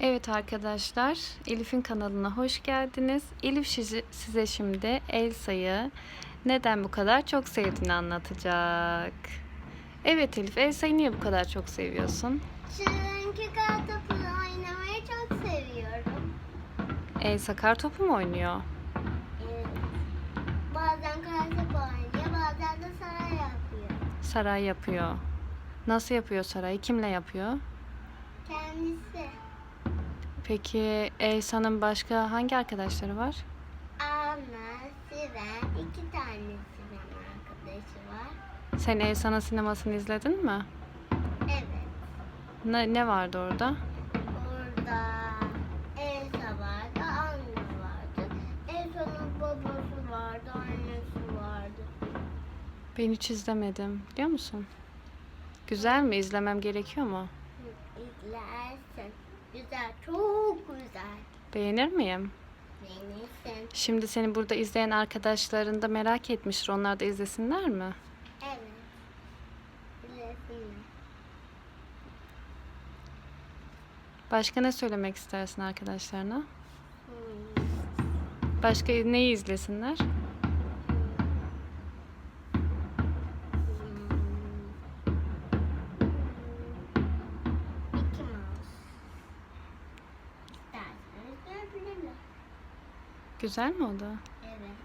Evet arkadaşlar, Elif'in kanalına hoş geldiniz. Elif size, size şimdi Elsa'yı neden bu kadar çok sevdiğini anlatacak. Evet Elif, Elsa'yı niye bu kadar çok seviyorsun? Çünkü kartopu oynamayı çok seviyorum. Elsa kar topu mu oynuyor? Evet. Bazen kartopu oynuyor, bazen de saray yapıyor. Saray yapıyor. Nasıl yapıyor sarayı? Kimle yapıyor? Kendisi. Peki Elsa'nın başka hangi arkadaşları var? Ana, Siren, iki tane Siren arkadaşı var. Sen Elsa'nın sinemasını izledin mi? Evet. Ne, ne vardı orada? Orada Elsa vardı, Anna vardı. Elsa'nın babası vardı, annesi vardı. Ben hiç izlemedim. Biliyor musun? Güzel mi? İzlemem gerekiyor mu? İzlersin. Güzel, çok güzel. Beğenir miyim? Beğenirsin. Şimdi seni burada izleyen arkadaşların da merak etmiştir. Onlar da izlesinler mi? Evet. Bilesinler. Başka ne söylemek istersin arkadaşlarına? Hmm. Başka neyi izlesinler? Güzel mi o da? Evet.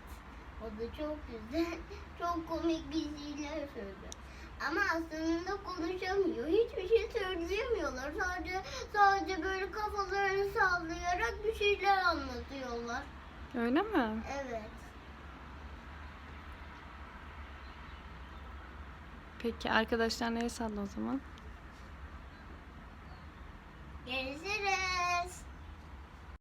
O da çok güzel. Çok komik bir şeyler söylüyor. Ama aslında konuşamıyor. Hiçbir şey söyleyemiyorlar. Sadece sadece böyle kafalarını sallayarak bir şeyler anlatıyorlar. Öyle mi? Evet. Peki arkadaşlar el salla o zaman. Görüşürüz.